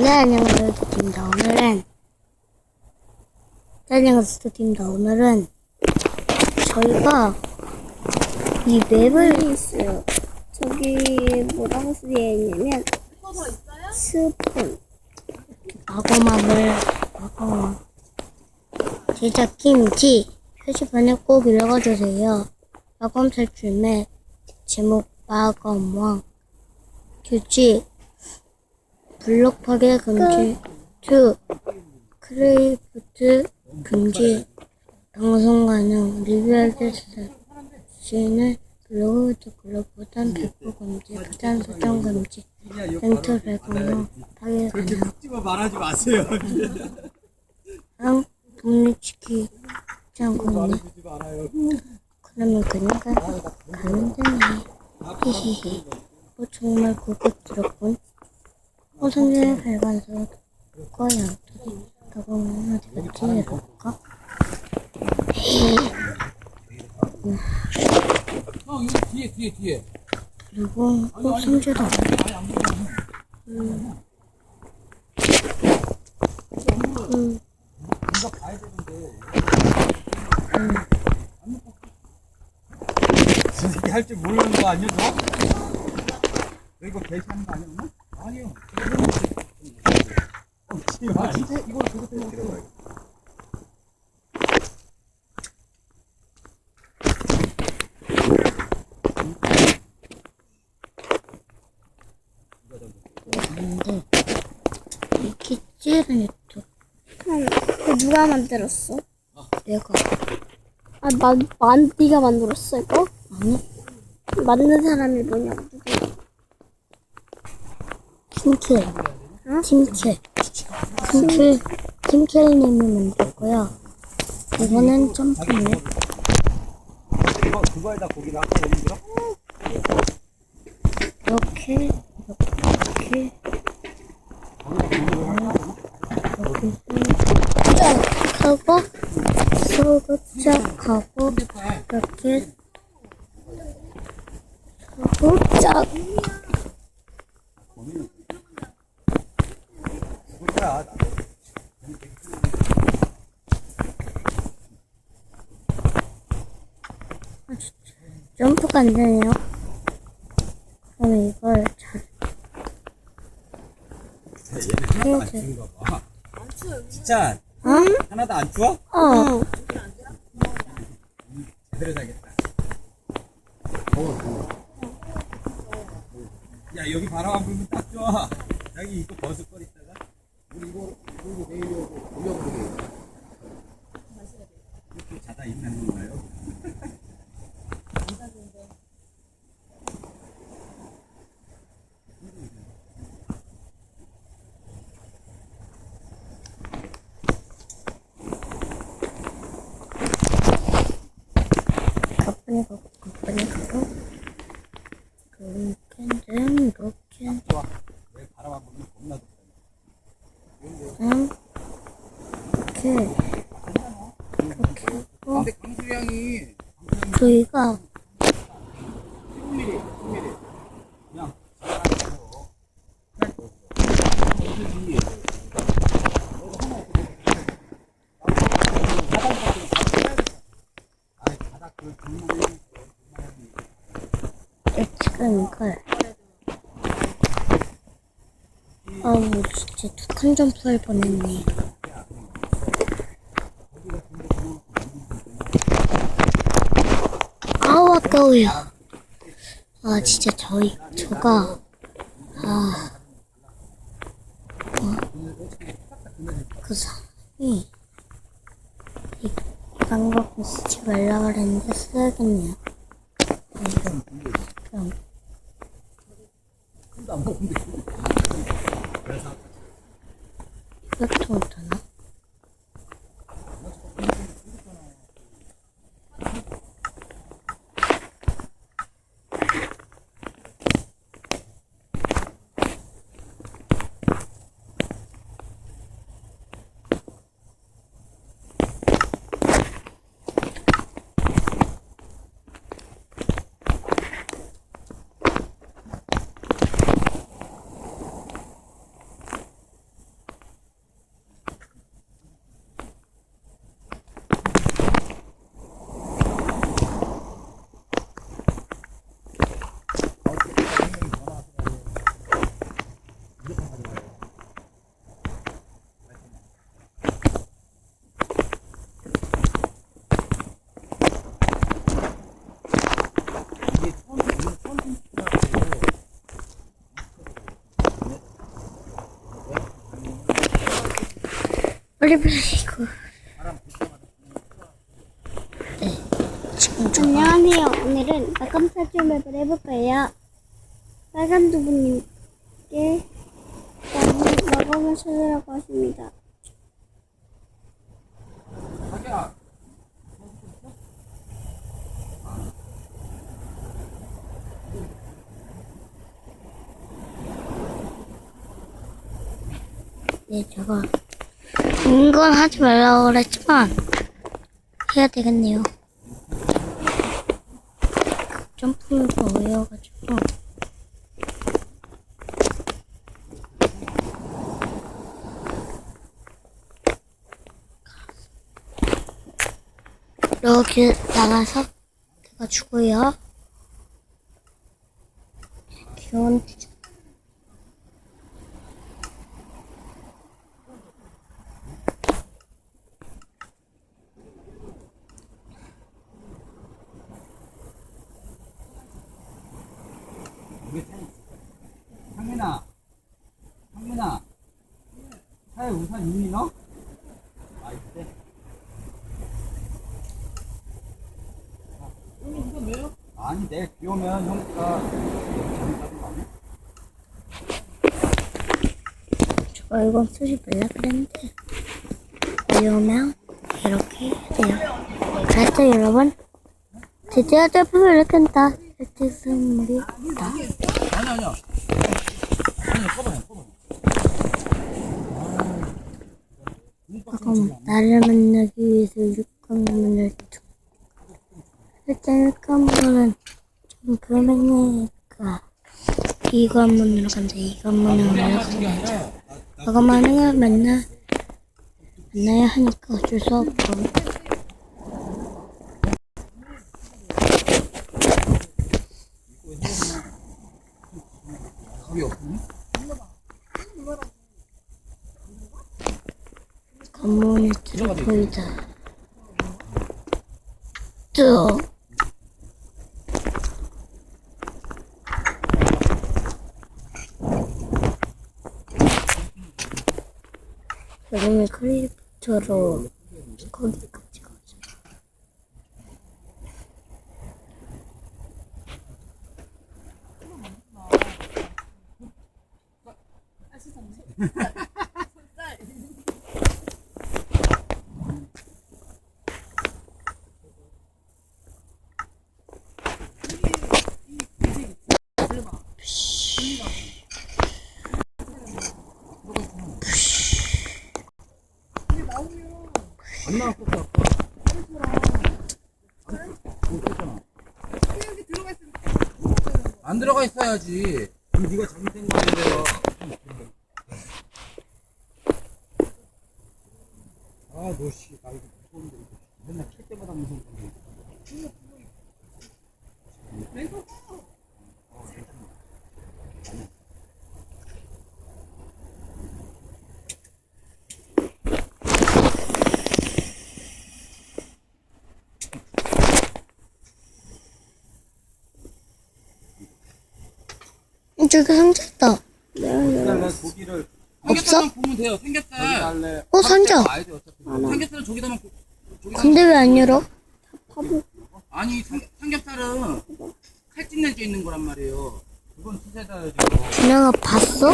네, 안녕하세요, 스토팀입니다. 오늘은, 네, 안녕하세요, 스토팀입니다. 오늘은, 저희가, 이 맵을, 있어요. 저기 뭐라고 쓰여 있냐면 스폰. 마검함을, 마검함, 제작 김치, 표시판에 꼭 읽어주세요. 마검 탈출 맵, 제목, 마검왕, 규칙, 블록 파괴 금지, 2, 크레이프트 금지, 방송 가능, 리뷰할 때 자신을 블로그부터 글로보단 배포 금지, 부단 소통 금지, 멘트 배경로 파괴 그렇게 가능, 콕 집어 말하지 마세요. 응? 독립시키지 않고 있네. 말아요. 그러면 그녀가 가면 되네. 히히히. 어, 정말 고급 들었군. 어, 성질의 발간서 거의 가보면 어디 갔지? 이럴까? 형 여기 뒤에 뒤에 뒤에 그리고, 어, 성질도 안 음. 저 새끼 할 줄 모르는 거 아니야, 너? 너 이거 개시하는 거 아니야, 엄마? 아니요. 아, 진짜 이거 저거 때문에 근데, 이 키찌는 또그 누가 만들었어? 내가, 아, 만, 만, 네가 만들었어, 이거? 아니, 만든 사람이 뭐냐고, 누구? 팀킬. 팀킬. 팀킬, 팀킬님이 만들었고요. 이거는. 그거, 그거에다 고기를 아까 넣는 거야? 이렇게, 이렇게, 이렇게 하고, 소극적하고, 이렇게, 소극적, 그거야. 점프가 안 되네요. 그러면 이걸 잘, 하나도 안 추운가 봐. 진짜 어? 하나도 안 추워? 어, 제대로 자겠다. 야 여기 바람 안 불면 딱 좋아. 자기 이거 버섯거리 있다가 우리 이거 이거 내려고 올려보게. 이렇게 자다 있는 건가요? 가뿐히 가고, 가뿐히 가고, 이렇게, 이렇게, 좋아. 왜 바람 안 불면 겁나 덥다. 응? 이렇게, 이렇게 하고, 근데 강수 형이 저희가, 지금 이걸, 아우, 진짜 두칸 점프할 뻔했네. 아까워요. 아, 진짜 저희, 저가, 아, 어, 그 사람이, 이, 이 방법 쓰지 말라 그랬는데 써야겠네요. 이거, 그럼. 이것도 어떠나? 빨리 빨리 이거. 네. 안녕하세요. 오늘은 낙감 탈출 맵을 해볼 거예요. 빨간 두부님께 마검을 찾으라고 하십니다. 네, 저거 이건 하지 말라고 그랬지만 해야 되겠네요. 점프가 어려워가지고 이렇게 나가서 해가지고요. 귀여운 주제. 이게 참 상민아 상민아 차에 우산 있니 너? 아 있대 형님 우선 왜요? 아니 내일 비 오면 형수가 장사도 가네 저 이건 쓰지 말라 그랬는데 위험하면 이렇게 해야 돼요. 그래서 여러분 드디어 점프를 한다. 이렇게 선물이 있다. 아니 아니야. 잠깐만 나를 만나기 위해서 육각문을 두 일단 육각문은 점프를 이 관문으로 간다. 이 관문으로 하나 간다. 게 아니라 과감하는 맨날 만나야 하니까 어쩔 수 없고 답이 없니? 관문이 보이다. 또 여름에 크리프처로 거기까지 가 자. 안 나왔어 아까. 안 들어가 있어야지. 그럼 네가 잘못된 거아니에요 아너씨 나 이거 무서운데 이거. 맨날 킬 때마다 무서운 건데 저기 상자 있다. 고기를 삼겹살만 보면 돼요. 삼겹살. 어 상자. 알죠 어차피. 삼겹살은 저기다만 근데 왜 안 열어? 아니 삼, 삼겹살은 칼집낼 게 있는 거란 말이에요. 그건 수세다야 지금 준영아 봤어?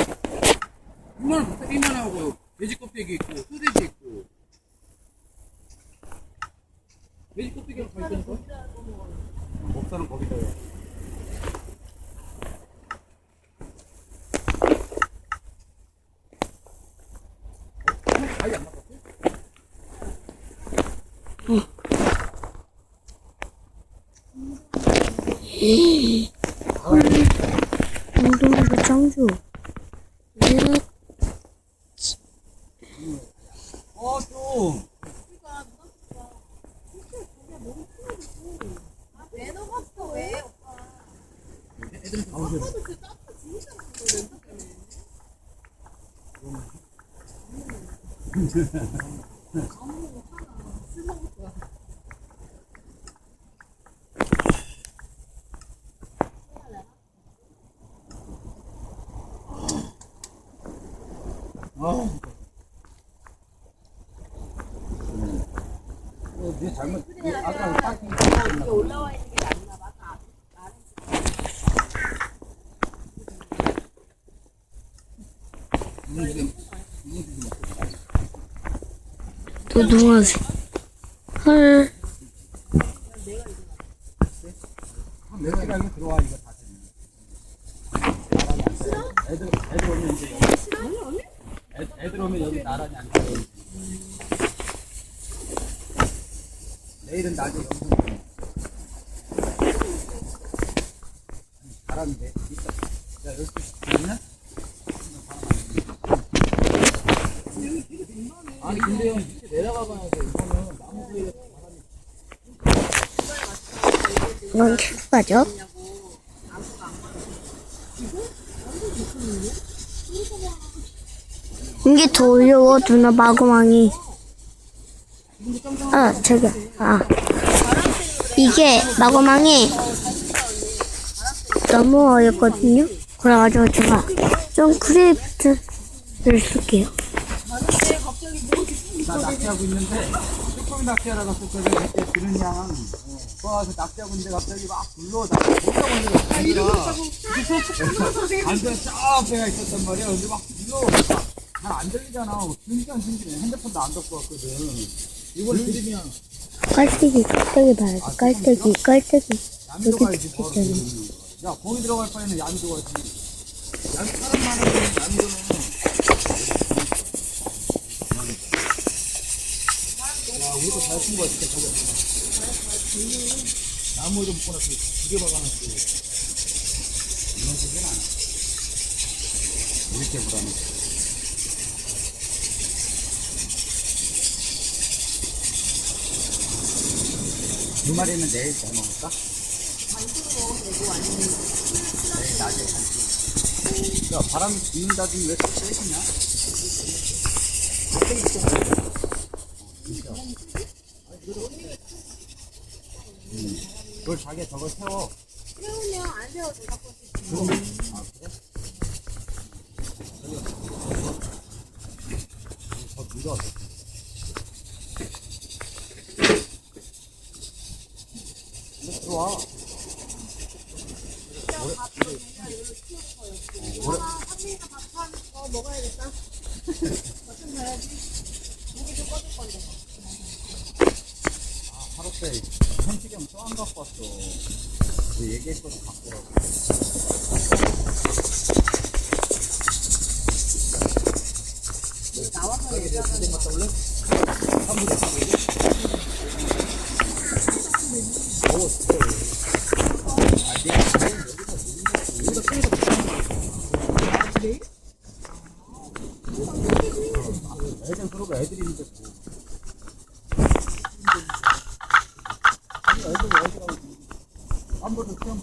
얼마나 비싸기만 하고 돼지 껍데기 있고 소세지 있고 돼지 껍데기랑 다 있다니까? 목살은 거기다 해 운동부 장주. 어, 좀. 아, 내 잘못 아까 이거 들어와 이거 다 되는 애들 애들 오면 이제 애, 애들 오면 여기 나란히 앉아 내일은 낮에 영상 잘하는데 있어 야 12시 있나? 아니 근데 형 밑에 내려가 봐야 돼 이건 큐브가죠? 이게 더 어려워, 누나 마구망이. 아, 저기, 아. 이게 마구망이 너무 어렵거든요? 그래가지고 제가 좀 크리프트를 쓸게요. 나 낚시하고 있는데 쭈꾸미 낚시하러 갔었거든 그때 들은 양 어, 와서 낚시하고 있는데 갑자기 막 불러 했는데 안들어 안들어 쫙 배가 있었단 말이야. 근데 막 불러 잘안 들리잖아. 진짜 신기해 핸드폰도 안 덮고 왔거든. 이걸 들으면 깔때기, 깔때기 봐야지. 깔때기, 깔때기. 들어가야지 바로 들으면. 야 거기 들어갈 바에는 얌이 들어가지. 얌 사람 많으면 얌이 들어 잘쓴 거야 진짜 저거 나무에도 묶어놨어 두개 박아놨어 이런 식은 않아 이렇게 보다는 두 마리는 내일 잘 먹을까? 내일 낮에 간식 야 바람이 부인다더니 왜 세시냐? 그걸 자기가 저걸 세워. 세우면 안 세워도 그럼, 아, 그래? 더 밀어. 이거 들어와. 하루 때 현식이 또안 갖고 왔어. 그 얘기했거든 갖고 오라고. 나와서 얘기하는 거. 올래? 한번 더 얘기. 더워 진짜. 아, 내가 여기서 여기서 애들 그러고 애들이 있는데 뭐. 애들 애들하고 한 번도 시험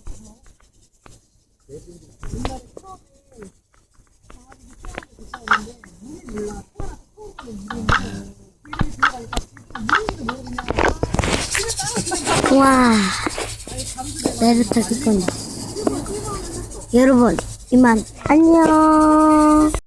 와, 내르타 기건 여러분, 이만 안녕.